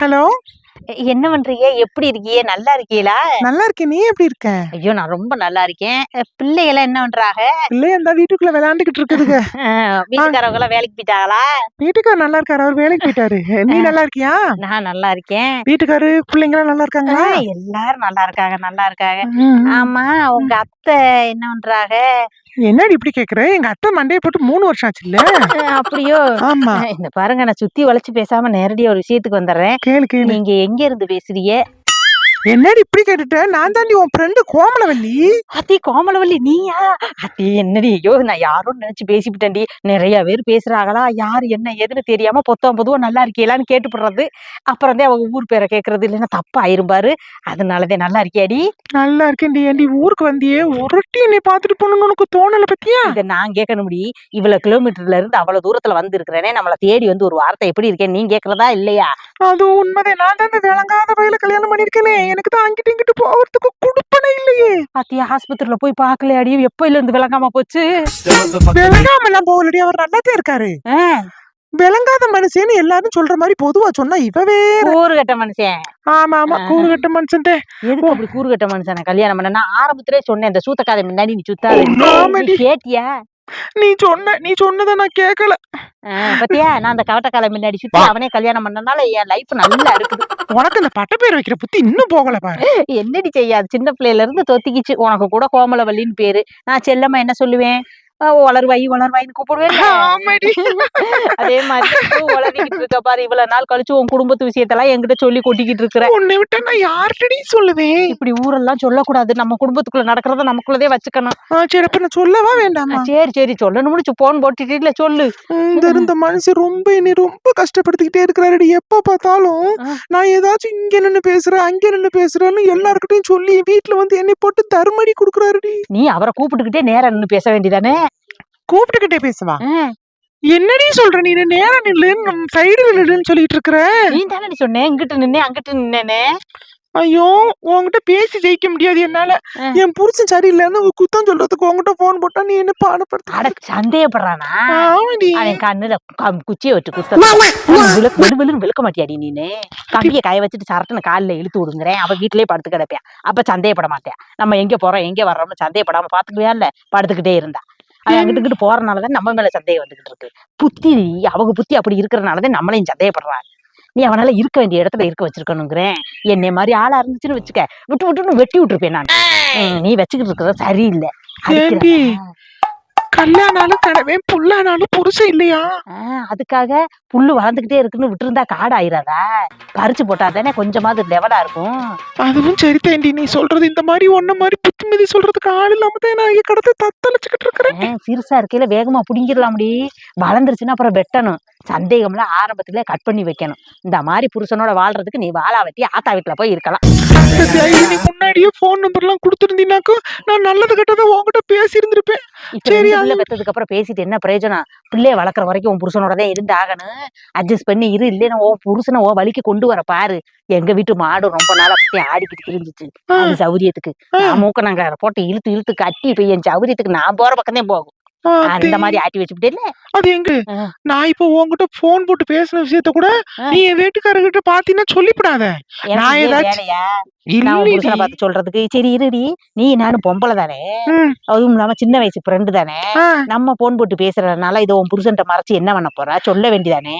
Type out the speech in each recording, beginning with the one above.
Hello. என்ன பண்றீங்க? எப்படி இருக்கீங்க? நல்லா இருக்கீங்களா? நல்லா இருக்கேன். நீ எப்படி இருக்க? ஐயோ நான் ரொம்ப நல்லா இருக்கேன். அஹ் பிள்ளைகள் என்ன பண்றாங்க இல்லையா அந்த வீட்டுக்குள்ள விளையாண்டுகிட்டு இருக்குதுங்க வீட்டுக்காரவங்க எல்லாம் வேலைக்கு போயிட்டாங்களா? வீட்டுக்காரர் நல்லா இருக்காரு. அவர் வேலைக்கு போயிட்டாரு. நீ நல்லா இருக்கியா? நான் நல்லா இருக்கேன். வீட்டுக்காரு பிள்ளைங்க எல்லாம் நல்லா இருக்காங்களா? எல்லாரும் நல்லா இருக்காங்க. நல்லா இருக்காங்க. ஆமா உங்க அத்தை என்ன பண்றாங்க என்னடி இப்படி கேக்குற? எங்க அத்தை மண்டையை போட்டு மூணு வருஷம் ஆச்சு இல்ல அப்படியோ? ஆமா. இந்த பாருங்க நான் சுத்தி வளைச்சு பேசாம நேரடியா ஒரு விஷயத்துக்கு வந்துடுறேன். கேளு கேளு. நீங்க எங்க இருந்து பேசுறீங்க? என்னடி இப்படி கேட்டுட்ட? நான் தாண்டி உன் ஃப்ரெண்டு கோமலவல்லி. அத்தி கோமலவல்லி நீயா? அத்தி என்னடி? ஐயோ நான் யாரும் நினைச்சு பேசிவிட்டேன்டி. நிறைய பேர் பேசுறாங்களா? யார் என்ன ஏதுன்னு தெரியாம பொத்தம் பொதுவா நல்லா இருக்கீங்களான்னு கேட்டுப்படுறது. அப்புறம் தான் அவங்க ஊர் பேரை கேட்கறது இல்லைன்னா தப்பா ஆயிரும்பாரு அதனாலதான் நல்லா இருக்கியாடி? நல்லா இருக்கேன்டி. ஏண்டி ஊருக்கு வந்தியே ஒருட்டி என்னை பாத்துட்டு போகணும்னு உனக்கு தோணல பத்தியா? இதை நான் கேட்கணும் முடி இவ்வளவு கிலோமீட்டர்ல இருந்து அவ்வளவு தூரத்துல வந்து இருக்கிறேனே நம்மள தேடி வந்து ஒரு வார்த்தை எப்படி இருக்கேன் நீ கேக்குறதா இல்லையா? அது உண்மைதான். நான் தான் இந்த விளங்காத வயல கல்யாணம் பண்ணிருக்கேனே எனக்கு தான் அங்கிட்டு இங்கிட்டு போறதுக்கு குடுப்பனை இல்லையே. அத்தியா ஆஸ்பத்திரியில போய் பாக்கலையாடி எப்ப இருந்து விளங்காம போச்சு? விளங்காம எல்லாம் போகலடி அவர் நல்லாதான் இருக்காரு. விளங்காத மனுஷன்னு எல்லாரும் சொல்ற மாதிரி பொதுவா சொன்னா இவ வேற கூறு கட்ட மனுஷன். ஆமா ஆமா ஆ. கூறு கட்ட மனுஷன் எதுக்கு அப்படி கூறு கட்ட மனுஷனை கல்யாணம் பண்ண நான் ஆரம்பத்திலே சொன்னேன் இந்த சூத்தக்காதை முன்னாடி நீ சுத்தாது. நீ கேட்டியா? நீ சொன்ன நீ சொன்னதை நான் கேட்கல பாத்தியா? நான் அந்த கவட்டக்காலை முன்னாடி சுத்தி அவனே கல்யாணம் பண்ணனால என் லைஃப் நல்லா இருக்குது. உனக்கு இந்த பட்ட பேர் வைக்கிற புத்தி இன்னும் போகல பாரு. என்னடி செய்யாது சின்ன பிள்ளையில இருந்து தொத்திக்கிச்சு. உனக்கு கூட கோமலவல்லின்னு பேரு. நான் செல்லம்மா என்ன சொல்லுவேன்? வளர்வாய் வளர்வாயின்னு கூப்பிடுவேன். அதே மாதிரி வளர்ந்துகிட்டு இருக்க பாரு இவ்வளவு நாள் கழிச்சு உன் குடும்பத்து விஷயத்தெல்லாம் என்கிட்ட சொல்லி கொட்டிக்கிட்டு இருக்கிற. உன்னை விட்டா நான் சொல்லுவேன்? இப்படி ஊரெல்லாம் சொல்லக்கூடாது. நம்ம குடும்பத்துக்குள்ள நடக்கிறத நமக்குள்ளதே வச்சுக்கணும். சரி அப்ப நான் சொல்லவா வேண்டாமா? சரி சரி சொல்லணும்னு போன் போட்டுட்டு சொல்லு. இந்த இருந்த மனுஷன் ரொம்ப என்னை ரொம்ப கஷ்டப்படுத்திக்கிட்டே இருக்கிறாருடி. எப்ப பார்த்தாலும். நான் ஏதாச்சும் இங்க நின்னு பேசுறேன் அங்க நின்னு பேசுறேன்னு எல்லாருக்கிட்டையும் சொல்லி வீட்டுல வந்து என்னை போட்டு தருமடி குடுக்குறாருடி. நீ அவரை கூப்பிட்டுக்கிட்டே நேரா நின்னு பேச வேண்டியதானே? கூப்பிட்டுக்கிட்டே பேசுவா. என்னடி சொல்ற நீ? நேரா நில்லு. சைடுல நில்லுன்னு சொல்லிட்டு இருக்கிற நீ தானே சொன்னேன் இங்கிட்டு நின்னே அங்கிட்டு நின்னேனே ஐயோ உன்கிட்ட பேசி ஜெயிக்க முடியாது என்னால. என் புருஷன் சரியில்லைன்னு குத்தம் சொல்றதுக்கு உன்கிட்ட போன் போட்டா நீ என்ன பாடப்படுத்த அட சந்தேகப்படுறானா? அவன் கண்ணுல கம்- குச்சியை வச்சு குத்த விழுக்கு விழுக்க மாட்டியாடி நீனு? கம்பியை காய வச்சுட்டு சரட்டுன்னு காலில் இழுத்து விடுங்கிறேன் அவ வீட்டிலேயே படுத்து கிடப்பேன் அப்ப சந்தேகப்பட மாட்டேன். நம்ம எங்க போறோம் எங்க வர்றோம்னு சந்தேகப்படாம பாத்துக்குவியா இல்ல? படுத்துக்கிட்டே இருந்தா. அவன் அங்கிட்டு இங்கிட்டு போறனாலதான் நம்ம மேல சந்தேகம் வந்துகிட்டு இருக்கு. புத்தி அவங்க புத்தி அப்படி இருக்கிறனாலதான் நம்மளையும் சந்தேகப்படுறாங்க. நீ அவனால இருக்க வேண்டிய இடத்துல இருக்க வச்சிருக்கணுங்கிறேன். என்னை மாதிரி ஆளா இருந்துச்சுன்னு வச்சுக்க விட்டு விட்டுன்னு வெட்டி விட்டுருப்பேன் நான். நீ வச்சுக்கிட்டு இருக்கிறது சரியில்லை. ஏண்டி? அடிக்கிறதா? கல்யாணாலும் கடவே புல்லானாலும் புருஷன் இல்லையா? அதுக்காக புல்லு வளர்ந்துகிட்டே இருக்குன்னு விட்டுருந்தா காடு ஆயிராதா? பறிச்சு போட்டா தானே கொஞ்சமாவது லெவலா இருக்கும். அதுவும் சரி தேண்டி நீ சொல்றது இந்த மாதிரி ஒன்ன மாதிரி புத்திமதி சொல்றதுக்கு ஆள் இல்லாம தான் நான் இங்க கடத்த தத்தளிச்சுக்கிட்டு இருக்கிறேன். சிறுசா இருக்கையில வேகமா புடிங்கிடலாம்டி. வளர்ந்துருச்சுன்னா அப்புறம் வெட்டணும். சந்தேகம்லாம் ஆரம்பத்திலே கட் பண்ணி வைக்கணும். இந்த மாதிரி புருஷனோட வாழ்றதுக்கு நீ வாழா வெட்டி ஆத்தா வீட்டுல போய் இருக்கலாம். சத்யா, நீ முன்னாடியே போன் நம்பர் எல்லாம் கொடுத்துருந்தீனாக்கா நான் நல்லது கெட்டதை உன்கிட்ட பேசி இருந்திருப்பேன் இப்ப சரி, பிள்ளை பெத்ததுக்கு அப்புறம் பேசிட்டு என்ன பிரயோஜனம்? பிள்ளைய வளர்க்குற வரைக்கும் உன் புருஷனோட தான் இருந்து ஆகணும். அட்ஜஸ்ட் பண்ணி இரு இல்லைன்னா ஓ புருஷனை ஓ வலிக்கு கொண்டு வர பாரு. எங்க வீட்டு மாடு ரொம்ப நாள் அப்படியே ஆடிக்கிட்டு திரிஞ்சுச்சு. அது சௌரியத்துக்கு. மூக்க நாங்க போட்டு இழுத்து இழுத்து கட்டி இப்ப என் சௌரியத்துக்கு நான் போற பக்கமே போகும். அந்த மாதிரி ஆட்டி வச்சுக்கிட்டே அது எங்க. நான் இப்போ உன்கிட்ட போன் போட்டு பேசின விஷயத்த கூட. நீ என் வீட்டுக்காரர்கிட்ட பாத்தீங்கன்னா சொல்லிவிடாத நான் ஏதாச்சும்- பார்த்து சொல்றதுக்கு சரி இருடி நீ நானும் பொம்பளை தானே. அதுவும் இல்லாம சின்ன வயசு ஃப்ரெண்டு தானே. நம்ம போன் போட்டு பேசுறதுனால இதை உன் புருஷன்ட்ட மறைச்சு என்ன பண்ண போறா? சொல்ல வேண்டியதானே?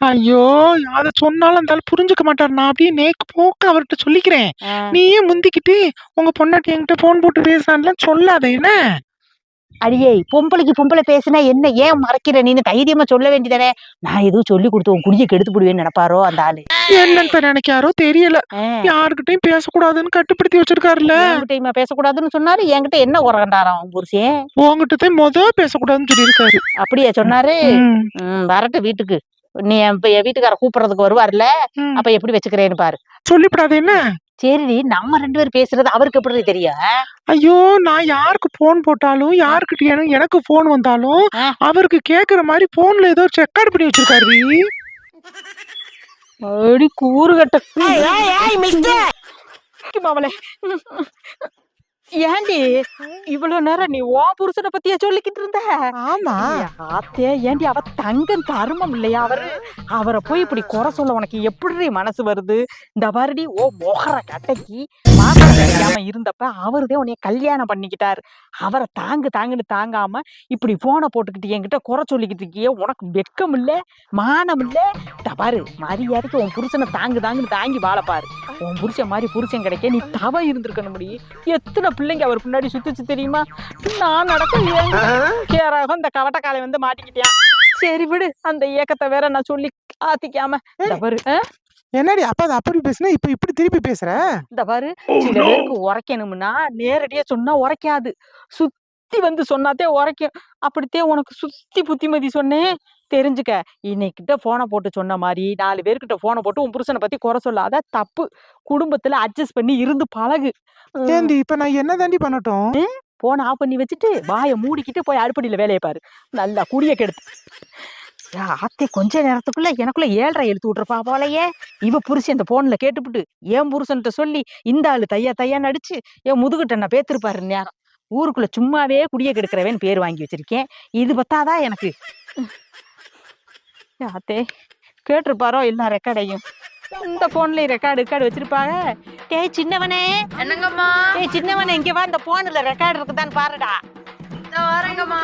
ஐயோ அத சொன்னாலும் அந்த புரிஞ்சுக்க மாட்டார். நான் அப்படியே நேக்கு போக்க அவர்கிட்ட சொல்லிக்கிறேன். நீயே முந்திக்கிட்டு உங்க பொண்டாட்டி என்கிட்ட போன் போட்டு பேசுறான்லாம் சொல்லாத என்ன? அடியே பொம்பளைக்கு பொம்பளை பேசுனா என்ன ஏன் மறைக்கிற? நீன்னு தைரியமா சொல்ல வேண்டியதானே? நான் எதுவும் சொல்லி கொடுத்து உன் குடிய கெடுத்து போடுவேன்னு நினைப்பாரோ அந்த ஆளு? என்னன்னு நினைக்காரோ தெரியல. யாருக்கிட்டையும் பேசக்கூடாதுன்னு கட்டுப்படுத்தி வச்சிருக்காருல்ல. என்கிட்ட பேசக்கூடாதுன்னு சொன்னாரு என்கிட்ட என்ன உரகண்டாராம் புருஷன் உங்ககிட்ட தான் முத பேசக்கூடாதுன்னு சொல்லியிருக்காரு. அப்படியா சொன்னாரு? வரட்டும் வீட்டுக்கு. நீ என் வீட்டுக்கார கூப்பிடுறதுக்கு வருவார்ல. அப்ப எப்படி வச்சுக்கிறேன்னு பாரு. சொல்லிவிடாத என்ன? சரிடி நம்ம ரெண்டு பேரும் பேசுறது அவருக்கு எப்படி தெரியும் ஐயோ நான் யாருக்கு போன் போட்டாலும் யாருக்கிட்ட எனக்கு போன் வந்தாலும். அவருக்கு கேக்குற மாதிரி போன்ல ஏதோ ரெக்கார்ட் பண்ணி வச்சிருக்காரு அடி கூறு கட்ட மாவளே ஏண்டி இவ்வளவு நேரம் நீ ஓ புருஷனை பத்தியா சொல்லிக்கிட்டு இருந்த? ஆமா. ஆத்தே ஏண்டி அவ தங்கம் தருமம் இல்லையா அவரு? அவரை போய் இப்படி குறை சொல்ல உனக்கு எப்படி மனசு வருது? இந்த பாருடி ஓ மொகர கட்டைக்கு இருந்தப்ப அவருதே உன்னைய கல்யாணம் பண்ணிக்கிட்டாரு. அவரை தாங்கு தாங்குன்னு தாங்காம இப்படி போனை போட்டுக்கிட்டு என்கிட்ட குறை சொல்லிக்கிட்டு இருக்கியே உனக்கு வெக்கம் இல்ல மானம் இல்ல? இந்த பாரு மரியாதைக்கு உன் புருஷனை தாங்கு தாங்குன்னு தாங்கி வாழ பாரு. உன் புருஷன் மாதிரி புருஷன் கிடைக்க நீ தவ இருந்திருக்கணும் முடியும் எத்தனை பிள்ளைங்க அவர் பின்னாடி சுத்துச்சு தெரியுமா? நான் நடக்க கேராக இந்த கவட்டக்காலை வந்து மாட்டிக்கிட்டியான் சரி விடு அந்த இயக்கத்தை வேற நான் சொல்லி ஆத்திக்காம. பாரு ஆ? என்னடி அப்ப அது அப்படி பேசுனா? இப்ப இப்படி திருப்பி பேசுற? இந்த பாரு சில பேருக்கு உரைக்கணும்னா நேரடியா சொன்னா உரைக்காது. சுத்தி வந்து சொன்னாத்தே உரைக்கும். அப்படித்தே உனக்கு சுத்தி புத்திமதி சொன்னேன் தெரிஞ்சுக்க. இன்னைக்கிட்ட போனை போட்டு சொன்ன மாதிரி நாலு பேர்கிட்ட போனை போட்டு உன் புருஷனை பத்தி குறை சொல்லாத தப்பு. குடும்பத்துல அட்ஜஸ்ட் பண்ணி இருந்து பழகு. ஏண்டி இப்ப நான் என்ன தாண்டி பண்ணட்டும்? போனை ஆஃப் பண்ணி வச்சுட்டு வாயை மூடிக்கிட்டு போய் அடுப்படியில் வேலையை பாரு. நல்லா குடிய கெடுத்து. ஆத்தே கொஞ்ச நேரத்துக்குள்ள எனக்குள்ள ஏழ்ரை எழுத்து விட்டுருப்பா போலயே. இவ புருஷன் இந்த போன்ல கேட்டுப்புட்டு என் புருஷன்ட்ட சொல்லி இந்த ஆளு தையா தையா நடிச்சு என் முதுகிட்ட நான் பேத்திருப்பாரு நேரம் ஊருக்குள்ள சும்மாவே குடிய கெடுக்கிறவன் பேர் வாங்கி வச்சிருக்கேன். இது பத்தாதான் எனக்கு? யா, ஆத்தே கேட்டிருப்பாரோ எல்லா ரெக்கார்டையும் இந்த போன்ல ரெக்கார்டு ரெக்கார்டு வச்சிருப்பாங்க டேய் சின்னவனே. என்னங்கம்மா? ஏய் சின்னவனே இங்க வா இந்த போன்ல ரெக்கார்டு இருக்குதான்னு பாருடா. இந்த வரேங்கம்மா.